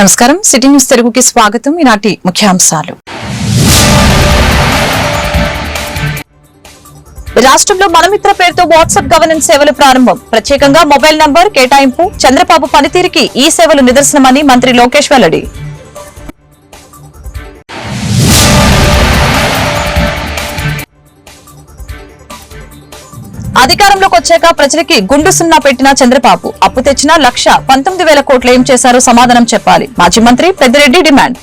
నమస్కారం. City news తెలుగుకి స్వాగతం. ఈనాటి ముఖ్యాంశాలు. రాష్ట్రంలో మనమిత్ర పేరుతో వాట్సాప్ గవర్నెన్స్ సేవలు ప్రారంభం. ప్రత్యేకంగా మొబైల్ నంబర్ కేటాయింపు చంద్రబాబు పనితీరుకి ఈ సేవలు నిదర్శనమని మంత్రి లోకేష్ వెల్లడి. అధికారంలోకి వచ్చాక ప్రజలకి గుండు సున్నా పెట్టిన చంద్రబాబు అప్పు తెచ్చిన లక్ష పంతొమ్మిది వేల కోట్లు ఏం చేశారో సమాధానం చెప్పాలి. మాజీ మంత్రి పెద్దిరెడ్డి డిమాండ్.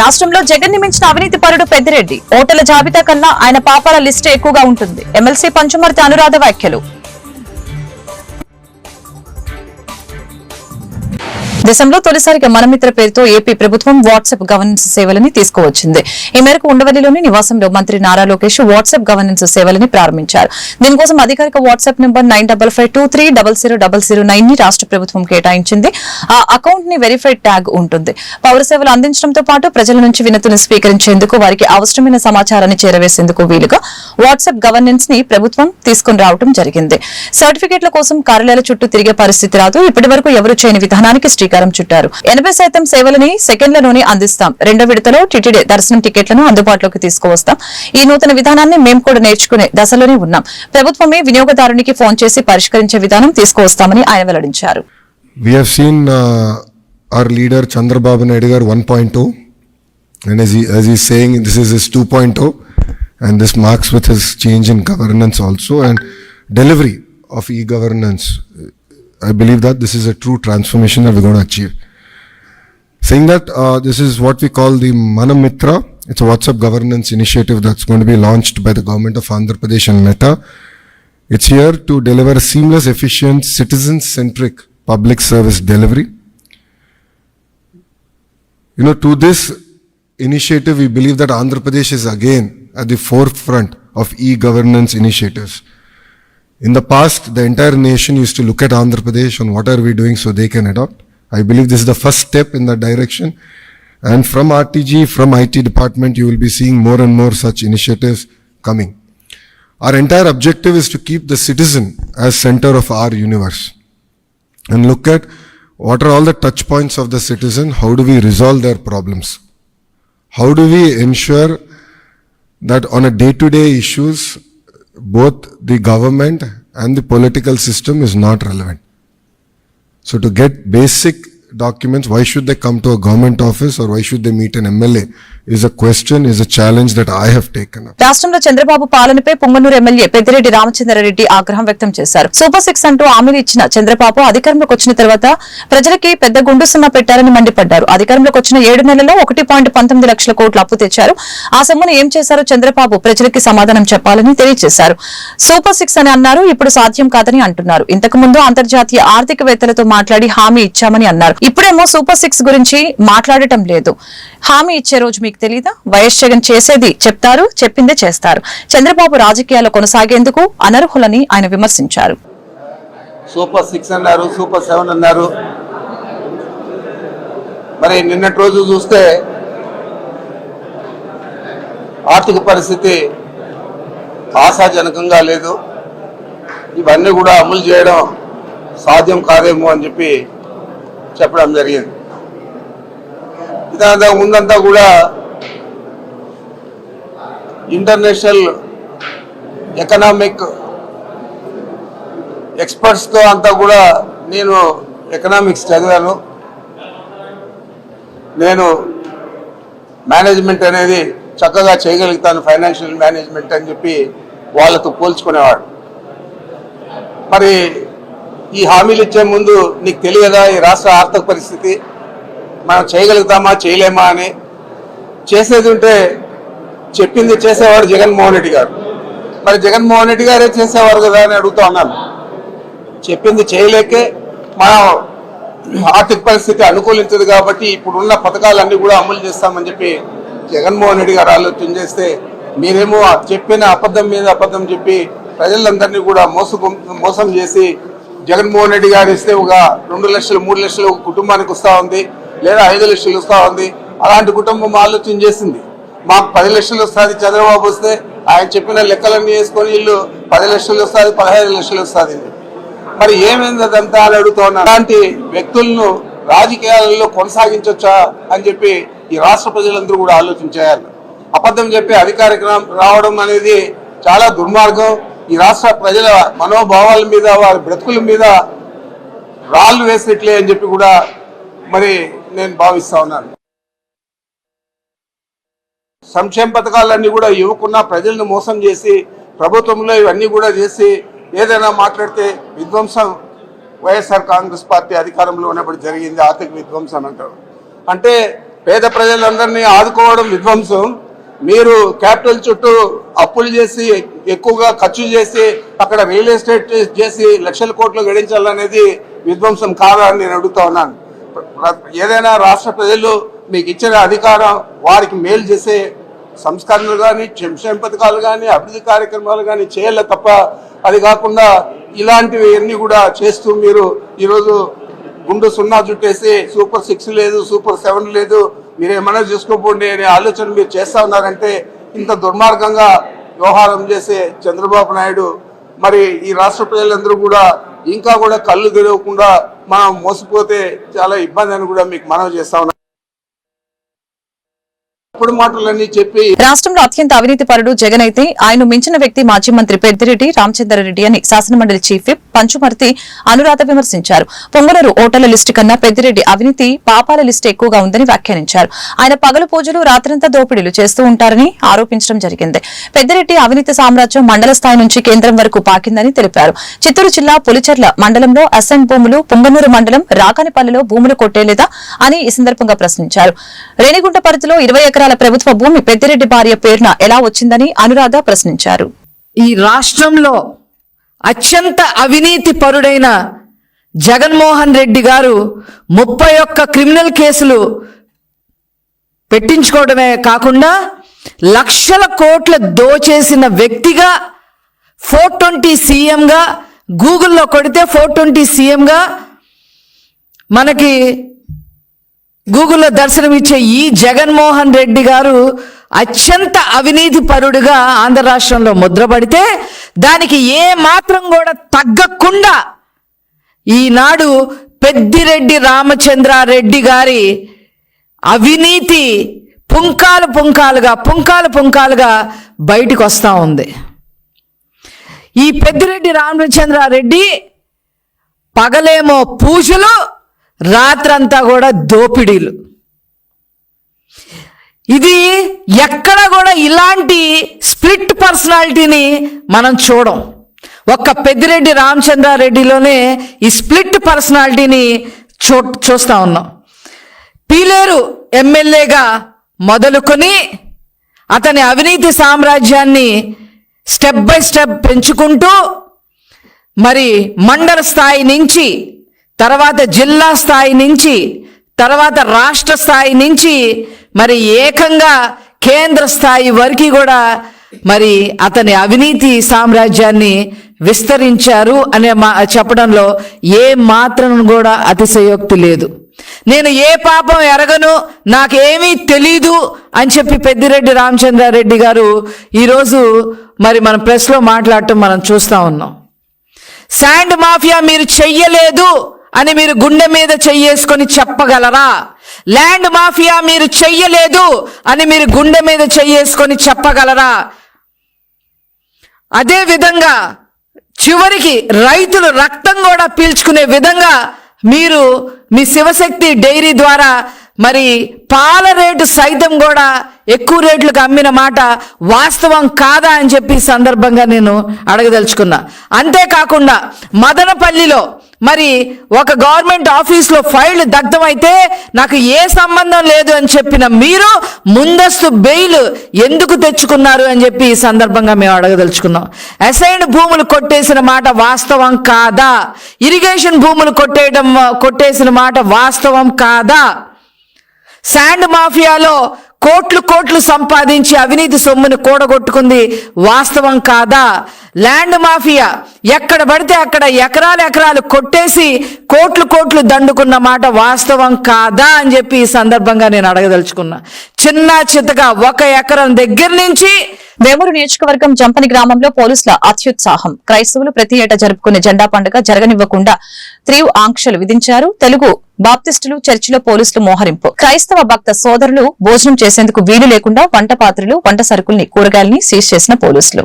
రాష్ట్రంలో జగన్ని మించిన అవినీతి పరుడు పెద్దిరెడ్డి. ఓటర్ల జాబితా కన్నా ఆయన పాపాల లిస్టు ఎక్కువగా ఉంటుంది. ఎమ్మెల్సీ పంచుమర్తి అనురాధ వ్యాఖ్యలు. దేశంలో తొలిసారిగా మనమిత్ర పేరుతో ఏపీ ప్రభుత్వం వాట్సాప్ గవర్నెన్స్ సేవలని తీసుకువచ్చింది. ఈ మేరకు ఉండవల్లిలోని నివాసంలో మంత్రి నారా లోకేష్ వాట్సాప్ గవర్నెన్స్ సేవలని ప్రారంభించారు. దీనికోసం అధికారిక WhatsApp number nine double five two three double zero double zero నైన్ని రాష్ట్ర ప్రభుత్వం కేటాయించింది. ఆ అకౌంట్ని వెరిఫైడ్ ట్యాగ్ ఉంటుంది. పౌర సేవలు అందించడంతో పాటు ప్రజల నుంచి వినతులను స్వీకరించేందుకు వారికి అవసరమైన సమాచారాన్ని చేరవేసేందుకు వీలుగా వాట్సాప్ గవర్నెన్స్ని ప్రభుత్వం తీసుకుని రావడం జరిగింది. సర్టిఫికెట్ల కోసం కార్యాలయాల చుట్టూ తిరిగే పరిస్థితి రాదు. ఇప్పటి వరకు ఎవరు చేయని విధానానికి శ్రీకారం పుచ్చకారం చుట్టారు. ఎనభై శాతం సేవలని సెకండ్లలోనే అందిస్తాం. రెండో విడతలో టిటిడి దర్శనం టికెట్లను అందుబాటులోకి తీసుకువస్తాం. ఈ నూతన విధానాన్ని మేము కూడా నేర్చుకునే దశలోనే ఉన్నాం. ప్రభుత్వమే వినియోగదారునికి ఫోన్ చేసి పరిష్కరించే విధానం తీసుకువస్తామని ఆయన వెల్లడించారు. Uh, our leader chandrababu naidu gar 1.0 and as he as he is saying this is his 2.0 and this marks with his change in governance also. And delivery of e governance I believe that this is a true transformation that we're going to achieve. Saying that, uh, this is what we call the Manamitra. It's a WhatsApp governance initiative that's going to be launched by the government of Andhra Pradesh and Meta. It's here to deliver seamless, efficient, citizen-centric public service delivery. You know, to this initiative, we believe that Andhra Pradesh is again at the forefront of e-governance initiatives. In the past, the entire nation used to look at Andhra Pradesh on what are we doing so they can adopt. I believe this is the first step in that direction. And from RTG, from IT department, you will be seeing more and more such initiatives coming. Our entire objective is to keep the citizen as center of our universe and look at what are all the touch points of the citizen, how do we resolve their problems? How do we ensure that on a day to day issues, both the government and the political system is not relevant? So to get basic documents, why should they come to a government office or why should they meet an MLA is a question, is a challenge that I have taken up. రాష్ట్రంలో చంద్రబాబు పాలనపై Punganur MLA Peddireddy Ramachandra Reddy ఆగ్రహం వ్యక్తం చేశారు. Super six అంటూ హామీలు ఇచ్చిన చంద్రబాబు అధికారంలోకి వచ్చిన తర్వాత ప్రజలకి పెద్ద గుండు సున్నా పెట్టారని మండిపడ్డారు. అధికారంలోకి వచ్చిన ఏడు నెలల్లో ఒకటి పాయింట్ పంతొమ్మిది లక్షల కోట్లు అప్పు తెచ్చారు. ఆ సొమ్మును ఏం చేశారో చంద్రబాబు ప్రజలకి సమాధానం చెప్పాలని తెలియజేశారు. సూపర్ సిక్స్ అని అన్నారు ఇప్పుడు సాధ్యం కాదని అంటున్నారు. ఇంతకు ముందు అంతర్జాతీయ ఆర్థికవేత్తలతో మాట్లాడి హామీ ఇచ్చామని అన్నారు. ఇప్పుడేమో సూపర్ సిక్స్ గురించి మాట్లాడటం లేదు. హామీ ఇచ్చే రోజు మీకు తెలీదా? వైఎస్ జగన్ చేసేది చెప్తారు చెప్పిందే చేస్తారు. చంద్రబాబు రాజకీయాలు కొనసాగేందుకు అనర్హులని ఆయన విమర్శించారు. సూపర్ సిక్స్ అన్నారు సూపర్ సెవెన్ అన్నారు. మరి నిన్నటి రోజు చూస్తే ఆర్థిక పరిస్థితి ఆశాజనకంగా లేదు. ఇవన్నీ కూడా అమలు చేయడం సాధ్యం కాదేమో అని చెప్పి చెప్పడం జరిగింది. ఇదంతా ముందంతా కూడా ఇంటర్నేషనల్ ఎకనామిక్ ఎక్స్పర్ట్స్తో అంతా కూడా నేను ఎకనామిక్స్ చదివాను. నేను మేనేజ్మెంట్ అనేది చక్కగా చేయగలుగుతాను ఫైనాన్షియల్ మేనేజ్మెంట్ అని చెప్పి వాళ్ళతో పోల్చుకునేవాడు. మరి ఈ హామీలు ఇచ్చే ముందు నీకు తెలియదా ఈ రాష్ట్ర ఆర్థిక పరిస్థితి? మనం చేయగలుగుతామా చేయలేమా అని? చేసేది ఉంటే చెప్పింది చేసేవాడు జగన్మోహన్ రెడ్డి గారు. మరి జగన్మోహన్ రెడ్డి గారే చేసేవారు కదా అని అడుగుతా ఉన్నాను. చెప్పింది చేయలేకే మనం ఆర్థిక పరిస్థితి అనుకూలించదు కాబట్టి ఇప్పుడున్న పథకాలన్నీ కూడా అమలు చేస్తామని చెప్పి జగన్మోహన్ రెడ్డి గారు ఆలోచన చేస్తే మీరేమో చెప్పిన అబద్ధం మీద అబద్ధం చెప్పి ప్రజలందరినీ కూడా మోసం మోసం చేసి జగన్మోహన్ రెడ్డి గారు ఇస్తే ఒక రెండు లక్షలు మూడు లక్షలు కుటుంబానికి వస్తూ ఉంది లేదా ఐదు లక్షలు వస్తూ ఉంది. అలాంటి కుటుంబం ఆలోచన చేసింది. మాకు పది లక్షలు వస్తుంది చంద్రబాబు వస్తే ఆయన చెప్పిన లెక్కలన్నీ వేసుకొని వీళ్ళు పది లక్షలు వస్తుంది పదహైదు లక్షలు వస్తుంది. మరి ఏమైంది అదంతా అని అడుగుతున్నా అలాంటి వ్యక్తులను రాజకీయాలలో కొనసాగించవచ్చా అని చెప్పి ఈ రాష్ట్ర ప్రజలందరూ కూడా ఆలోచించేయాలి అబద్ధం చెప్పి అధికారికి రావడం అనేది చాలా దుర్మార్గం. ఈ రాష్ట్ర ప్రజల మనోభావాల మీద వారి బ్రతుకుల మీద రాళ్ళు వేసినట్లే అని చెప్పి కూడా మరి నేను భావిస్తా ఉన్నాను. సంక్షేమ పథకాలన్నీ కూడా ఇవ్వకుండా ప్రజలను మోసం చేసి ప్రభుత్వంలో ఇవన్నీ కూడా చేసి ఏదైనా మాట్లాడితే విధ్వంసం వైఎస్ఆర్ కాంగ్రెస్ పార్టీ అధికారంలో ఉన్నప్పుడు జరిగింది ఆర్థిక విధ్వంసం అంటారు. అంటే పేద ప్రజలందరినీ ఆదుకోవడం విధ్వంసం. మీరు క్యాపిటల్ చుట్టూ అప్పులు చేసి ఎక్కువగా ఖర్చు చేసి అక్కడ రియల్ ఎస్టేట్ చేసి లక్షల కోట్లు గడించాలనేది విధ్వంసం కాదా అని నేను అడుగుతా ఉన్నాను. ఏదైనా రాష్ట్ర ప్రజలు మీకు ఇచ్చిన అధికారం వారికి మేలు చేసే సంస్కరణలు కానీ సంక్షేమ పథకాలు కానీ అభివృద్ధి కార్యక్రమాలు కానీ చేయాలి తప్ప అది కాకుండా ఇలాంటివి అన్ని కూడా చేస్తూ మీరు ఈరోజు గుండు సున్నా చుట్టేసి సూపర్ సిక్స్ లేదు సూపర్ సెవెన్ లేదు మీరు ఏమైనా చేసుకోపోండి అనే ఆలోచన మీరు చేస్తా ఉన్నారంటే ఇంత దుర్మార్గంగా వ్యవహారం చేసే చంద్రబాబు నాయుడు మరి ఈ రాష్ట్ర ప్రజలందరూ కూడా ఇంకా కూడా కళ్ళు తెరవకుండా మనం మోసపోతే చాలా ఇబ్బంది అని కూడా మీకు మనవి చేస్తా ఉన్నాం ఇప్పుడు మాటలన్నీ చెప్పి రాష్ట్రంలో అత్యంత అవినీతి పరుడు జగన్ అయితే ఆయన మించిన వ్యక్తి మాజీ మంత్రి పెద్దిరెడ్డి రామచంద్రారెడ్డి అని శాసనమండలి చీఫ్ పంచుమర్తి అనురాధ విమర్శించారు. పొంగనూరు ఓటర్ల లిస్టు కన్నా పెద్దిరెడ్డి అవినీతి పాపాల లిస్టు ఎక్కువగా ఉందని వ్యాఖ్యానించారు. ఆయన పగలు పూజలు రాత్రంతా దోపిడీలు చేస్తూ ఉంటారని ఆరోపించడం జరిగింది. పెద్దిరెడ్డి అవినీతి సామ్రాజ్యం మండల స్థాయి నుంచి కేంద్రం వరకు పాకిందని తెలిపారు. చిత్తూరు జిల్లా పులిచెర్ల మండలంలో అసెం భూములు పొంగనూరు మండలం రాకానిపల్లిలో భూములు కొట్టేలేదా అని ఈ సందర్భంగా ప్రశ్నించారు. రేణిగుంట పరిధిలో ఇరవై ఎకరాల ప్రభుత్వ భూమి పెద్దిరెడ్డి భార్య పేరున ఎలా వచ్చిందని అనురాధ ప్రశ్నించారు. ఈ రాష్ట్రంలో అత్యంత అవినీతి పరుడైన జగన్మోహన్ రెడ్డి గారు ముప్పై ఒక్క క్రిమినల్ కేసులు పెట్టించుకోవడమే కాకుండా లక్షల కోట్ల దోచేసిన వ్యక్తిగా ఫోర్ ట్వంటీ సీఎంగా గూగుల్లో కొడితే ఫోర్ ట్వంటీ సీఎంగా మనకి గూగుల్లో దర్శనమిచ్చే ఈ జగన్మోహన్ రెడ్డి గారు అత్యంత అవినీతి పరుడుగా ఆంధ్ర రాష్ట్రంలో ముద్రపడితే దానికి ఏ మాత్రం కూడా తగ్గకుండా ఈనాడు పెద్దిరెడ్డి రామచంద్రారెడ్డి గారి అవినీతి పుంకాలు పుంకాలుగా పుంకాలు పుంకాలుగా బయటికి వస్తూ ఉంది. ఈ పెద్దిరెడ్డి రామచంద్రారెడ్డి పగలేమో పూజలు రాత్రంతా కూడా దోపిడీలు. ఇది ఎక్కడ కూడా ఇలాంటి స్ప్లిట్ పర్సనాలిటీని మనం చూడం. ఒక్క పెద్దిరెడ్డి రామచంద్రారెడ్డిలోనే ఈ స్ప్లిట్ పర్సనాలిటీని చూ చూస్తా ఉన్నాం. పీలేరు ఎమ్మెల్యేగా మొదలుకొని అతని అవినీతి సామ్రాజ్యాన్ని స్టెప్ బై స్టెప్ పెంచుకుంటూ మరి మండల స్థాయి నుంచి తర్వాత జిల్లా స్థాయి నుంచి తర్వాత రాష్ట్ర స్థాయి నుంచి మరి ఏకంగా కేంద్ర స్థాయి వరకు కూడా మరి అతని అవినీతి సామ్రాజ్యాన్ని విస్తరించారు అనే మా చెప్పడంలో ఏ మాత్రం కూడా అతిశయోక్తి లేదు. నేను ఏ పాపం ఎరగను నాకేమీ తెలీదు అని చెప్పి పెద్దిరెడ్డి రామచంద్రారెడ్డి గారు ఈరోజు మరి మన ప్రెస్లో మాట్లాడటం మనం చూస్తూ ఉన్నాం. శాండ్ మాఫియా మీరు చెయ్యలేదు అని మీరు గుండె మీద చెయ్యేసుకొని చెప్పగలరా? ల్యాండ్ మాఫియా మీరు చెయ్యలేదు అని మీరు గుండె మీద చెయ్యేసుకొని చెప్పగలరా? అదే విధంగా చివరికి రైతులు రక్తం కూడా పీల్చుకునే విధంగా మీరు మీ శివశక్తి డైరీ ద్వారా మరి పాల రేటు సైతం కూడా ఎక్కువ రేట్లకు అమ్మిన మాట వాస్తవం కాదా అని చెప్పి సందర్భంగా నేను అడగదలుచుకున్నా. అంతేకాకుండా మదనపల్లిలో మరి ఒక గవర్నమెంట్ ఆఫీస్లో ఫైల్ దగ్ధమైతే నాకు ఏ సంబంధం లేదు అని చెప్పిన మీరు ముందస్తు బెయిల్ ఎందుకు తెచ్చుకున్నారు అని చెప్పి ఈ సందర్భంగా మేము అడగదలుచుకున్నాం. అసైన్ భూములు కొట్టేసిన మాట వాస్తవం కాదా? ఇరిగేషన్ భూములు కొట్టేయడం కొట్టేసిన మాట వాస్తవం కాదా? శాండ్ మాఫియాలో కోట్లు కోట్లు సంపాదించి అవినీతి సొమ్ముని కూడగొట్టుకుంది వాస్తవం కాదా? ల్యాండ్ మాఫియా ఎక్కడ పడితే అక్కడ ఎకరాలు ఎకరాలు కొట్టేసి కోట్లు కోట్లు దండుకున్న మాట వాస్తవం కాదా అని చెప్పి ఈ సందర్భంగా నేను అడగదలుచుకున్నా. చిన్న చితగా ఒక ఎకరం దగ్గర నుంచి వేమూరు నియోజకవర్గం జంపని గ్రామంలో పోలీసుల అత్యుత్సాహం. క్రైస్తవులు ప్రతి ఏటా జరుపుకునే జెండా పండుగ జరగనివ్వకుండా తీవ్ర ఆంక్షలు విధించారు. తెలుగు బాప్టిస్టులు చర్చిలో పోలీసులు మోహరింపు. క్రైస్తవ భక్త సోదరులు భోజనం చేసేందుకు వీలు లేకుండా వంట పాత్రలు వంట సరుకుల్ని కూరగాయల్ని సీజ్ చేసిన పోలీసులు.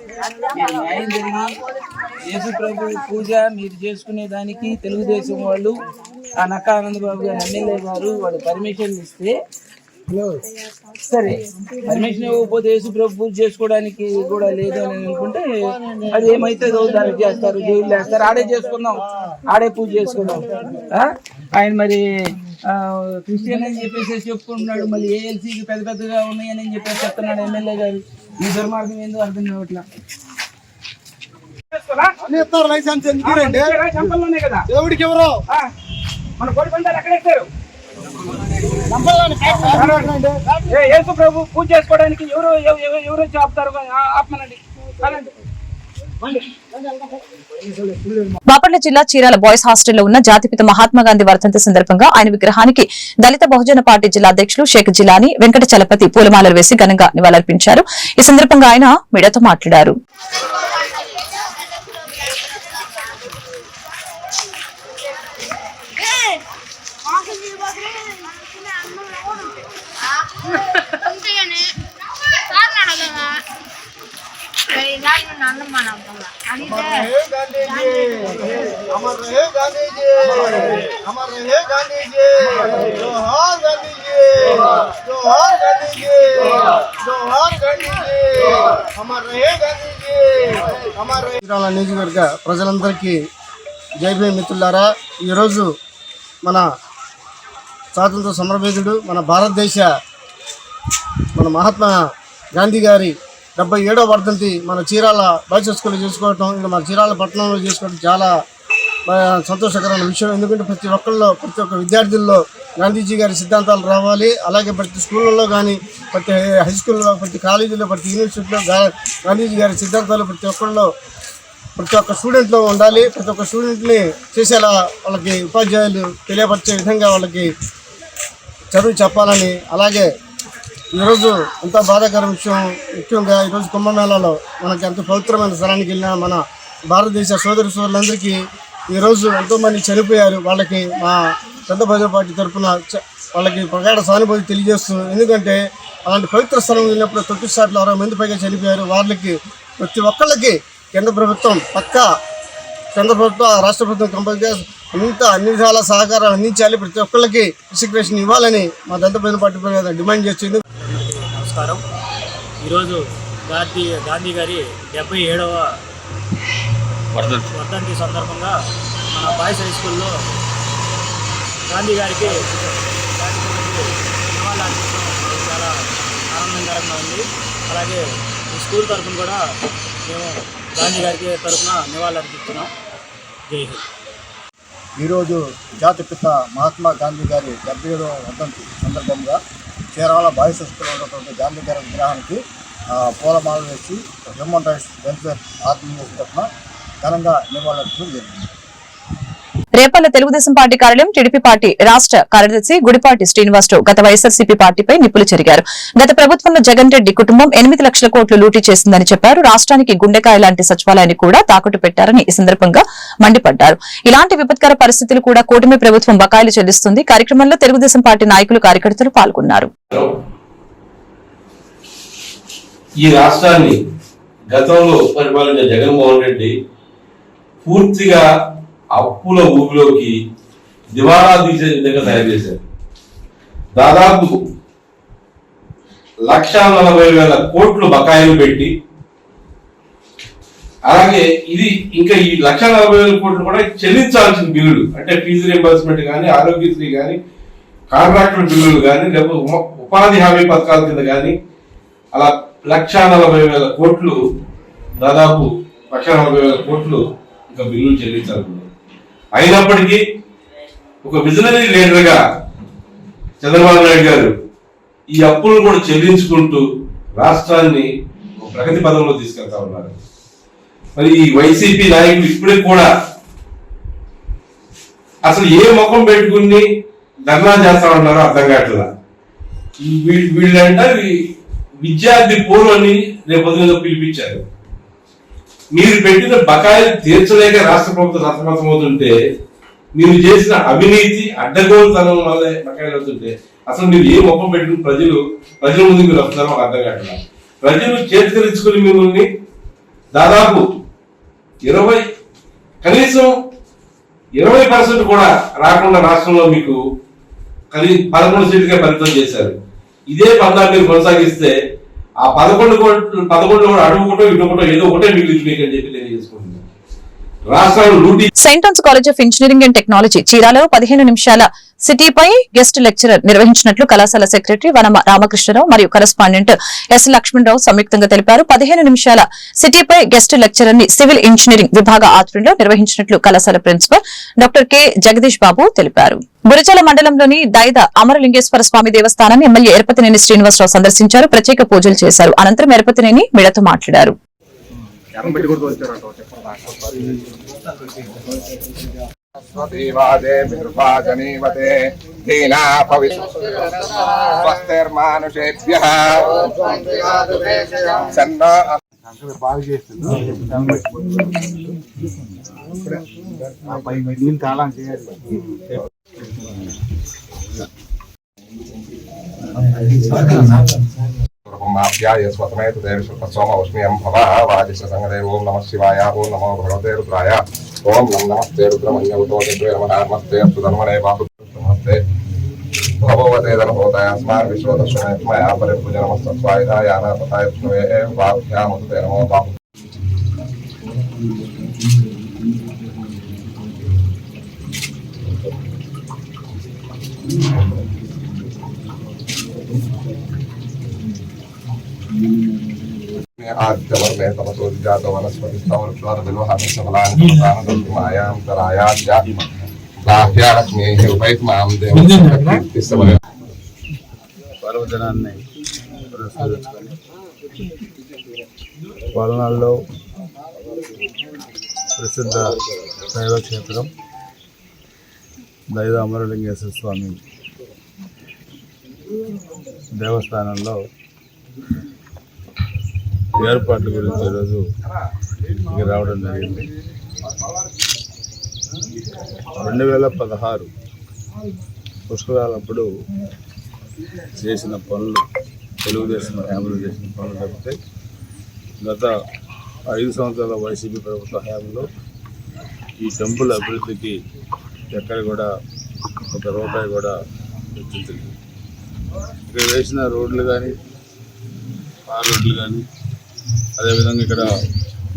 న్యాయం జరిగి యేసు ప్రభు పూజ మీరు చేసుకునే దానికి తెలుగుదేశం వాళ్ళు ఆ నక్కా ఆనందబాబు గారు ఎమ్మెల్యే గారు వాళ్ళు పర్మిషన్ ఇస్తే సరే పర్మిషన్ ఇవ్వకపోతే యేసు ప్రభు పూజ చేసుకోవడానికి కూడా లేదు అని అనుకుంటే అది ఏమైతుందో దానికి చేస్తారు జైలు వేస్తారు ఆడే చేసుకుందాం ఆడే పూజ చేసుకుందాం? ఆయన మరి క్రిస్టియన్ అని చెప్పేసి చెప్పుకుంటున్నాడు. మళ్ళీ ఏఎల్సీకి పెద్ద పెద్దగా ఉన్నాయని చెప్పేసి చెప్తున్నాడు ఎమ్మెల్యే గారు. ఈ దుర్మార్గం ఏందో అర్థం కావట్లా. ఇస్తారు లైసెన్స్ కదా. దేవుడికి ఎవరు? ఆ, మన కోడి పందాలు ఎక్కడ ఇస్తారు. యేసు ప్రభు పూజ చేసుకోవడానికి ఎవరు ఎవ- ఎవ- ఎవరు ఆపుతారు ఆపమనండి. బాపట్ల జిల్లా చీరాల బాయ్స్ హాస్టల్లో ఉన్న జాతిపిత మహాత్మా గాంధీ వర్ధంతి సందర్భంగా ఆయన విగ్రహానికి దళిత బహుజన పార్టీ జిల్లా అధ్యక్షులు షేక్ జిలాని వెంకట చలపతి పూలమాలలు వేసి ఘనంగా నివాళులర్పించారు. ఈ సందర్భంగా ఆయన మీడియాతో మాట్లాడారు. అమర్ రహే నియోజకవర్గ ప్రజలందరికీ జై భీమ్ మిత్రులారా ఈరోజు మన స్వాతంత్ర సమరభేదుడు మన భారతదేశ మన మహాత్మా గాంధీ గారి డెబ్బై ఏడో వర్ధంతి మన చీరాల బాయ్స్ స్కూల్లో చేసుకోవటం ఇక్కడ మన చీరాల పట్టణంలో చేసుకోవడం చాలా సంతోషకరమైన విషయం. ఎందుకంటే ప్రతి ఒక్కళ్ళలో ప్రతి ఒక్క విద్యార్థుల్లో గాంధీజీ గారి సిద్ధాంతాలు రావాలి. అలాగే ప్రతి స్కూళ్ళల్లో కానీ ప్రతి హై స్కూల్లో ప్రతి కాలేజీలో ప్రతి యూనివర్సిటీలో గాంధీజీ గారి సిద్ధాంతాలు ప్రతి ఒక్కళ్ళలో ప్రతి ఒక్క స్టూడెంట్లో ఉండాలి. ప్రతి ఒక్క స్టూడెంట్ని చేసేలా వాళ్ళకి ఉపాధ్యాయులు తెలియపరిచే విధంగా వాళ్ళకి చదువు చెప్పాలని అలాగే ఈరోజు ఎంత బాధాకర విషయం ముఖ్యంగా ఈరోజు కుంభమేళాలో మనకి ఎంత పవిత్రమైన స్థలానికి వెళ్ళిన మన భారతదేశ సోదరి సోదరులందరికీ ఈరోజు ఎంతోమంది చనిపోయారు. వాళ్ళకి మా పెద్ద ప్రజల పార్టీ తరఫున వాళ్ళకి ప్రగాఢ సానుభూతి తెలియజేస్తూ ఎందుకంటే అలాంటి పవిత్ర స్థలం వెళ్ళినప్పుడు తొక్కిసాట్లు అరవై మంది పైగా చనిపోయారు. వాళ్ళకి ప్రతి ఒక్కళ్ళకి కేంద్ర ప్రభుత్వం పక్కా కేంద్ర ప్రభుత్వం రాష్ట్ర ప్రభుత్వం కంపల్సరీ ఇంత అన్ని విధాల సహకారం అందించాలి. ప్రతి ఒక్కళ్ళకి రిజిస్ట్రేషన్ ఇవ్వాలని మా దంత ప్రజల పార్టీ డిమాండ్ చేస్తుంది నమస్కారం. ఈరోజు గాంధీ గాంధీ గారి డెబ్బై ఏడవ వర్ధంతి సందర్భంగా మన బాయ్స్ హై స్కూల్లో గాంధీ గారికి చాలా ఆనందకరంగా ఉంది. అలాగే ఈ స్కూల్ తరఫున కూడా మేము గాంధీ గారికి తరఫున నివాళులు అర్పిస్తున్నాం జై హింద్. ఈరోజు జాతిపిత మహాత్మా గాంధీ గారి డెబ్బై ఏడవ వర్ధంతి సందర్భంగా చీరాల బాయ్స్ ఉన్నటువంటి గాంధీ గారి విగ్రహానికి పూలమాలలు వేసి హ్యూమన్ రైట్స్ వెల్ఫేర్ ఆత్మీయ తరఫున ఘనంగా నివాళులర్పించడం జరిగింది. రేపల్ల తెలుగుదేశం పార్టీ కార్యాలయం టీడీపీ పార్టీ రాష్ట్ర కార్యదర్శి గుడిపాటి శ్రీనివాసరావు గత వైఎస్ఆర్సీపీ పార్టీపై నిప్పులు చెరిగారు. గత ప్రభుత్వంలో జగన్ రెడ్డి కుటుంబం ఎనిమిది లక్షల కోట్లు లూటీ చేసిందని చెప్పారు. రాష్ట్రానికి గుండెకాయ లాంటి సచివాలయాన్ని కూడా తాకట్టు పెట్టారని ఈ సందర్భంగా మండిపడ్డారు. ఇలాంటి విపత్కర పరిస్థితులు కూడా కూటమి ప్రభుత్వం బకాయిలు చెల్లిస్తుంది. కార్యక్రమంలో తెలుగుదేశం పార్టీ నాయకులు కార్యకర్తలు పాల్గొన్నారు. ఈ రాష్ట్రాన్ని గతంలో పరిపాలించిన జగన్మోహన్ రెడ్డి పూర్తిగా అప్పుల ఊబిలోకి దివాలా తీసే విధంగా తయారు చేశారు. దాదాపు లక్ష నలభై వేల కోట్లు బకాయిలు పెట్టి అలాగే ఇది ఇంకా ఈ లక్ష నలభై వేల కోట్లు కూడా చెల్లించాల్సిన బిల్లులు అంటే ఫీజు రియంబర్స్మెంట్ కానీ ఆరోగ్యశ్రీ కానీ కాంట్రాక్టర్ బిల్లులు కానీ లేకపోతే ఉపాధి హామీ పథకాల కింద కానీ అలా లక్ష నలభై వేల కోట్లు దాదాపు లక్ష నలభై వేల కోట్లు ఇంకా బిల్లులు చెల్లించాలి అయినప్పటికీ ఒక విజనరీ లీడర్గా చంద్రబాబు నాయుడు గారు ఈ అప్పులు కూడా చెల్లించుకుంటూ రాష్ట్రాన్ని ఒక ప్రగతి పదంలో తీసుకెళ్తా ఉన్నారు. మరి ఈ వైసీపీ నాయకులు ఇప్పటికి కూడా అసలు ఏ ముఖం పెట్టుకుని ధర్నా చేస్తా ఉన్నారో అర్థం కావట్లా. వీ- వీళ్ళంట వి- విద్యార్థి పూర్వని రేపు పొద్దున పిలిపించారు. మీరు పెట్టిన బకాయిలు తీర్చలేక రాష్ట్ర ప్రభుత్వం సతమతమవుతుంటే మీరు చేసిన అవినీతి అడ్డగోలుతనం వల్ల బకాయిలు అవుతుంటే అసలు మీరు ఏ ముఖం పెట్టుకుని ప్రజలు ప్రజల ముందు మీరు వస్తున్నారో అర్థం కావట్లా ప్రజలు చేతికరించుకుని మిమ్మల్ని దాదాపు ఇరవై కనీసం ఇరవై పర్సెంట్ కూడా రాకుండా రాష్ట్రంలో మీకు కనీ పదకొండు సీట్లుగా పరిమితం చేశారు. ఇదే పందా మీరు కొనసాగిస్తే ఆ పదకొండు కోట్లు పదకొండు కూడా అడుగు ఒకటో ఏదో ఒకటే మిగిలింది మీకు అని చెప్పి తెలియజేసుకుంటున్నాను saint Ann's college of engineering and technology చీరాలో పదిహేను నిమిషాల సిటీపై గెస్ట్ లెక్చరర్ నిర్వహించినట్లు కళాశాల సెక్రటరీ వనమ రామకృష్ణరావు మరియు కరస్పాండెంట్ ఎస్ లక్ష్మణరావు సంయుక్తంగా తెలిపారు. పదిహేను నిమిషాల సిటీపై గెస్ట్ లెక్చరర్ని సివిల్ ఇంజనీరింగ్ విభాగ ఆధ్వర్యంలో నిర్వహించినట్లు కళాశాల principal doctor K Jagadish Babu తెలిపారు. బురజల మండలంలోని దైద అమరలింగేశ్వర స్వామి దేవస్థానాన్ని ఎమ్మెల్యే ఎరపతినేని శ్రీనివాసరావు సందర్శించారు. ప్రత్యేక పూజలు చేశారు. అనంతరం ఎరపతినేని మిడత మాట్లాడారు. స్వదేవాదే పితృపాజనీవతే దీనా స్వస్తిర్మానుషేభ్య సన్న దేవ సోమ ఉష్ణియం భవ వాదిశ సంగదే ఓం నమ శివాయ ఓం నమో భగవతే రుద్రాయ ఓం నమ నమస్తే రుద్రమన్యవతో దివ్య నమ నమస్తే సుధర్మణే బాహు నమస్తే భగవతే ధనభూతాయ స్మార్ విశ్వదర్శనమయా పరిపూజ నమస్తస్వాయుధాయ అనాథాయ విష్ణువే వాభ్యామతే నమో బాహు ఆదిత్యవర్ణే తమసోజాత వనస్పతిస్తవృక్షార విలోహాన్ని సఫలాన్ని ప్రధానదంతిమాయాం తరాయాచ బాహ్యాలక్ష్మీ ఉపైత్మాం దేవ పర్వదినాన్ని పురస్కరించుకొని పల్నాడులో ప్రసిద్ధ శైవ క్షేత్రం దైవ అమరలింగేశ్వర స్వామి దేవస్థానంలో ఏర్పాట్ల గురించి ఈరోజు ఇక్కడికి రావడం జరిగింది. రెండు వేల పదహారు పుష్కరాలప్పుడు చేసిన పనులు తెలుగుదేశం హయాంలో చేసిన పనులు తప్పితే గత ఐదు సంవత్సరాల వైసీపీ ప్రభుత్వ హయాంలో ఈ టెంపుల్ అభివృద్ధికి ఎక్కడ కూడా ఒక రూపాయి కూడా వెచ్చించలేదు. ఇక్కడ వేసిన రోడ్లు కానీ ఆ రోడ్లు కానీ అదేవిధంగా ఇక్కడ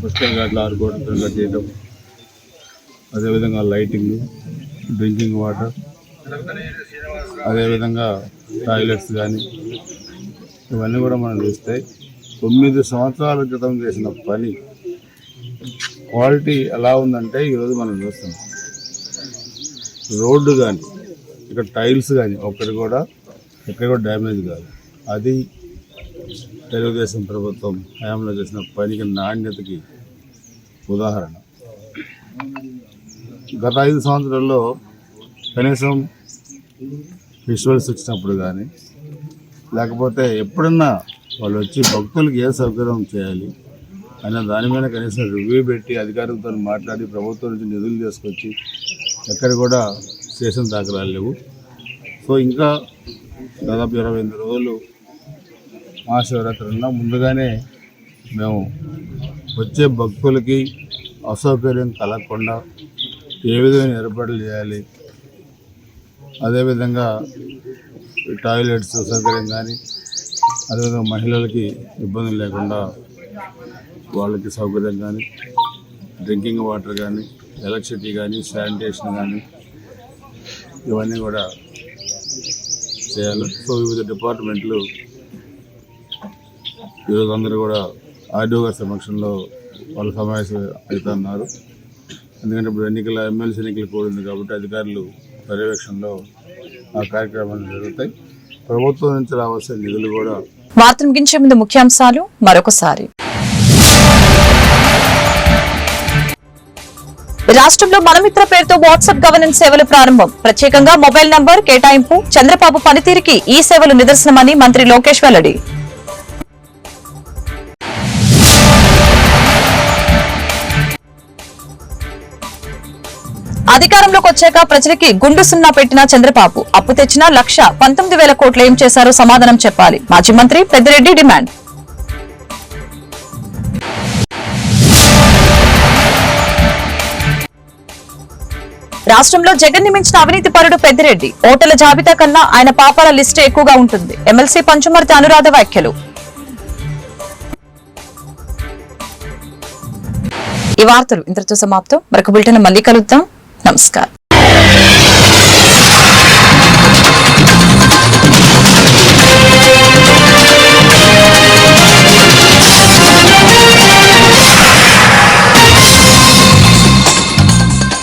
ముస్లిం గట్ల ఆరు చేయడం కట్టేయడం అదేవిధంగా లైటింగ్ డ్రింకింగ్ వాటర్ అదేవిధంగా టాయిలెట్స్ కానీ ఇవన్నీ కూడా మనం చూస్తే తొమ్మిది సంవత్సరాల క్రితం చేసిన పని. క్వాలిటీ ఎలా ఉందంటే ఈరోజు మనం చూస్తున్నాం. రోడ్డు కానీ ఇక్కడ టైల్స్ కానీ ఒక్కటి కూడా ఎక్కడ కూడా డ్యామేజ్ కాదు. అది తెలుగుదేశం ప్రభుత్వం హయాంలో చేసిన పనికి నాణ్యతకి ఉదాహరణ. గత ఐదు సంవత్సరాల్లో కనీసం విజువల్స్ ఇచ్చినప్పుడు కానీ లేకపోతే ఎప్పుడన్నా వాళ్ళు వచ్చి భక్తులకు ఏ సౌకర్యం చేయాలి అయినా దాని మీద కనీసం రివ్యూ పెట్టి అధికారులతో మాట్లాడి ప్రభుత్వం నుంచి నిధులు తీసుకొచ్చి ఎక్కడ కూడా చేసిన దాఖలాలు లేవు. సో ఇంకా దాదాపు ఇరవై ఎనిమిది రోజులు మహాశివరాత్రి ఉన్నా ముందుగానే మేము వచ్చే భక్తులకి అసౌకర్యం కలగకుండా ఏ విధమైన ఏర్పాట్లు చేయాలి. అదేవిధంగా టాయిలెట్స్ సౌకర్యం కానీ అదేవిధంగా మహిళలకి ఇబ్బందులు లేకుండా వాళ్ళకి సౌకర్యం కానీ డ్రింకింగ్ వాటర్ కానీ ఎలక్ట్రిసిటీ కానీ శానిటేషన్ కానీ ఇవన్నీ కూడా చేయాలి. సో వివిధ డిపార్ట్మెంట్లు ఈరోజు అందరూ కూడా ఆర్డీఓ గారి సమక్షంలో వాళ్ళు సమావేశం అవుతున్నారు. ఎందుకంటే ఇప్పుడు ఎన్నికల ఎమ్మెల్సీ ఎన్నికలు కూడింది కాబట్టి అధికారులు పర్యవేక్షణలో ఆ కార్యక్రమాలు జరుగుతాయి. ప్రభుత్వం నుంచి రావాల్సిన నిధులు కూడా వార్తను ముగించే ముందు ముఖ్యాంశాలు మరొకసారి. రాష్ట్రంలో మనమిత్ర పేరుతో వాట్సాప్ గవర్నెన్స్ సేవలు ప్రారంభం. ప్రత్యేకంగా మొబైల్ నంబర్ కేటాయింపు చంద్రబాబు పనితీరుకి ఈ సేవలు నిదర్శనమని మంత్రి లోకేష్ వెల్లడి. అధికారంలోకి వచ్చాక ప్రజలకి గుండు సున్నా పెట్టిన చంద్రబాబు అప్పు తెచ్చిన లక్ష పంతొమ్మిది వేల కోట్లు ఏం చేశారో సమాధానం చెప్పాలి. మాజీ మంత్రి పెద్దిరెడ్డి డిమాండ్. రాష్ట్రంలో జగన్ నిమించిన అవినీతి పరుడు పెద్దిరెడ్డి. ఓటర్ల జాబితా కన్నా ఆయన పాపాల లిస్టు ఎక్కువగా ఉంటుంది. ఎమ్మెల్సీ పంచుమర్తి అనురాధ వ్యాఖ్యలు. ఈ వార్తలు ఇంతటితో సమాప్తం. మరొక బులెటిన్ మళ్ళీ కలుద్దాం. నమస్కారం